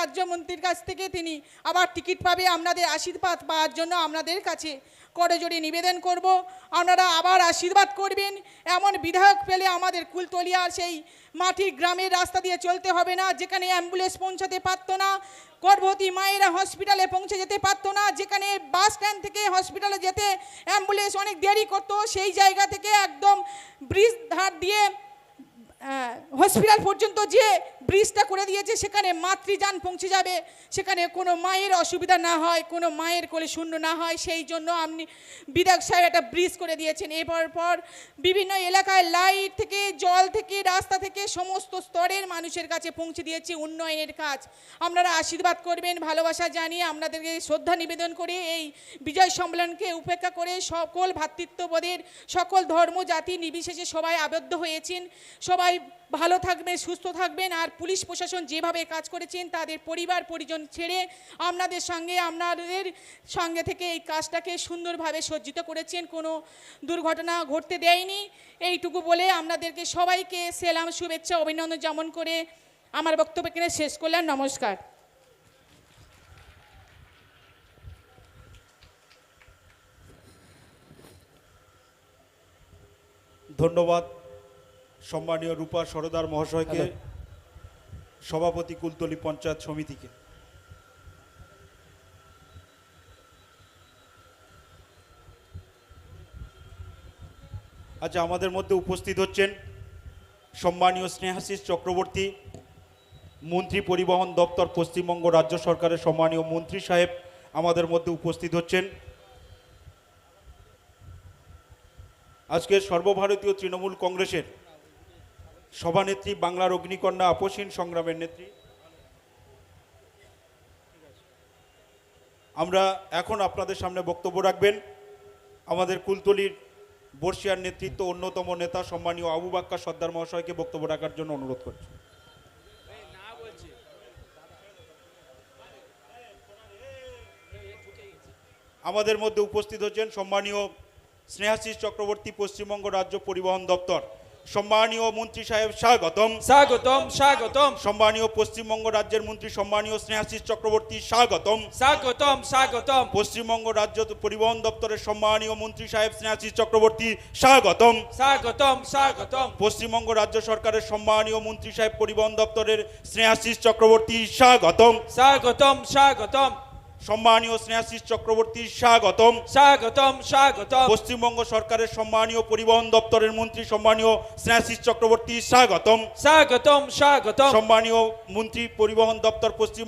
রাজ্যমন্ত্রীর কাছ থেকে তিনি আবার টিকিট পাবে। আপনাদের আশীর্বাদ পাওয়ার জন্য আপনাদের কাছে করজোড়ে নিবেদন করব। আপনারা আবার আশীর্বাদ করবেন। এমন বিধায়ক পেলে আমাদের কুলতলিয়ার সেই মাটির গ্রামের রাস্তা দিয়ে চলতে হবে না, যেখানে অ্যাম্বুলেন্স পৌঁছাতে পারতো না, গর্ভবতী মায়েরা হসপিটালে পৌঁছে যেতে পারতো না, যেখানে বাস স্ট্যান্ড থেকে হসপিটালে যেতে অ্যাম্বুলেন্স অনেক দেরি করতো, সেই জায়গা থেকে একদম ব্রিজ ধার দিয়ে হসপিটাল পর্যন্ত যে ব্রিজটা করে দিয়েছে, সেখানে মাতৃযান পৌঁছে যাবে। সেখানে কোনো মায়ের অসুবিধা না হয়, কোনো মায়ের কোলে শূন্য না হয়। সেই জন্য আপনি বিধায়ক সাহেব একটা ব্রিজ করে দিয়েছেন। এরপর পর বিভিন্ন এলাকায় লাইট থেকে, জল থেকে, রাস্তা থেকে সমস্ত স্তরের মানুষের কাছে পৌঁছে দিয়েছি উন্নয়নের কাজ। আপনারা আশীর্বাদ করবেন, ভালোবাসা জানিয়ে আপনাদেরকে শ্রদ্ধা নিবেদন করে এই বিজয় সম্মেলনকে উপেক্ষা করে সকল ভ্রাতৃত্ববোধের সকল ধর্ম জাতি নির্বিশেষে সবাই আবদ্ধ হয়েছেন। সবাই ভালো থাকবেন, সুস্থ থাকবেন। আর পুলিশ প্রশাসন যেভাবে কাজ করেছেন, তাদের পরিবার, পরিজন ছেড়ে আপনাদের সঙ্গে আপনাদের সঙ্গে থেকে এই কাজটাকে সুন্দরভাবে সজ্জিত করেছেন। কোনো দুর্ঘটনা ঘটতে দেয়নি। এইটুকু বলে আপনাদেরকে সবাইকে সেলাম, শুভেচ্ছা, অভিনন্দন যেমন করে আমার বক্তব্য এখানে শেষ করলাম। নমস্কার। ধন্যবাদ। সম্মানীয় রূপা সরদার মহাশয়কে সভাপতি কুলতলি পঞ্চায়েত সমিতিকে। আচ্ছা আমাদের মধ্যে উপস্থিত হচ্ছেন সম্মানীয় স্নেহাশিস চক্রবর্তী মন্ত্রী পরিবহন দপ্তর পশ্চিমবঙ্গ রাজ্য সরকারের সম্মানীয় মন্ত্রী সাহেব আমাদের মধ্যে উপস্থিত হচ্ছেন। আজকে সর্বভারতীয় তৃণমূল কংগ্রেসের সভানেত্রী বাংলার অগ্নিকন্যা আপসীন সংগ্রামের নেত্রী। আমরা এখন আপনাদের সামনে বক্তব্য রাখবেন। আমাদের কুলতলির বর্ষিয়ার নেতৃত্ব অন্যতম নেতা সম্মানীয় আবু বাক্কা সর্দার মহাশয়কে বক্তব্য রাখার জন্য অনুরোধ করছি। আমাদের মধ্যে উপস্থিত হচ্ছেন সম্মানীয় স্নেহাশিস চক্রবর্তী পশ্চিমবঙ্গ রাজ্য পরিবহন দপ্তর। সম্মানীয় মন্ত্রী সাহেব স্বাগতম। স্বাগতম স্বাগতম। সম্মানীয় পশ্চিমবঙ্গ রাজ্যের মন্ত্রী সম্মানীয় স্নেহাশিস চক্রবর্তী স্বাগতম। স্বাগতম স্বাগতম। পশ্চিমবঙ্গ রাজ্য পরিবহন দপ্তরের সম্মানীয় মন্ত্রী সাহেব স্নেহাশিস চক্রবর্তী স্বাগতম। স্বাগতম স্বাগতম। পশ্চিমবঙ্গ রাজ্য সরকারের সম্মানীয় মন্ত্রী সাহেব পরিবহন দপ্তরের স্নেহাশিস চক্রবর্তী স্বাগতম। স্বাগতম স্বাগতম। সম্মানীয় স্নেহাশিস চক্রবর্তী স্বাগতম। স্বাগতম স্বাগতম। পশ্চিমবঙ্গ সরকারের সম্মানীয় পরিবহন দপ্তরের মন্ত্রী সম্মানীয় স্নেহাশিস চক্রবর্তী স্বাগতম। স্বাগতম স্বাগতম। সম্মানীয় মন্ত্রী পরিবহন দপ্তর পশ্চিম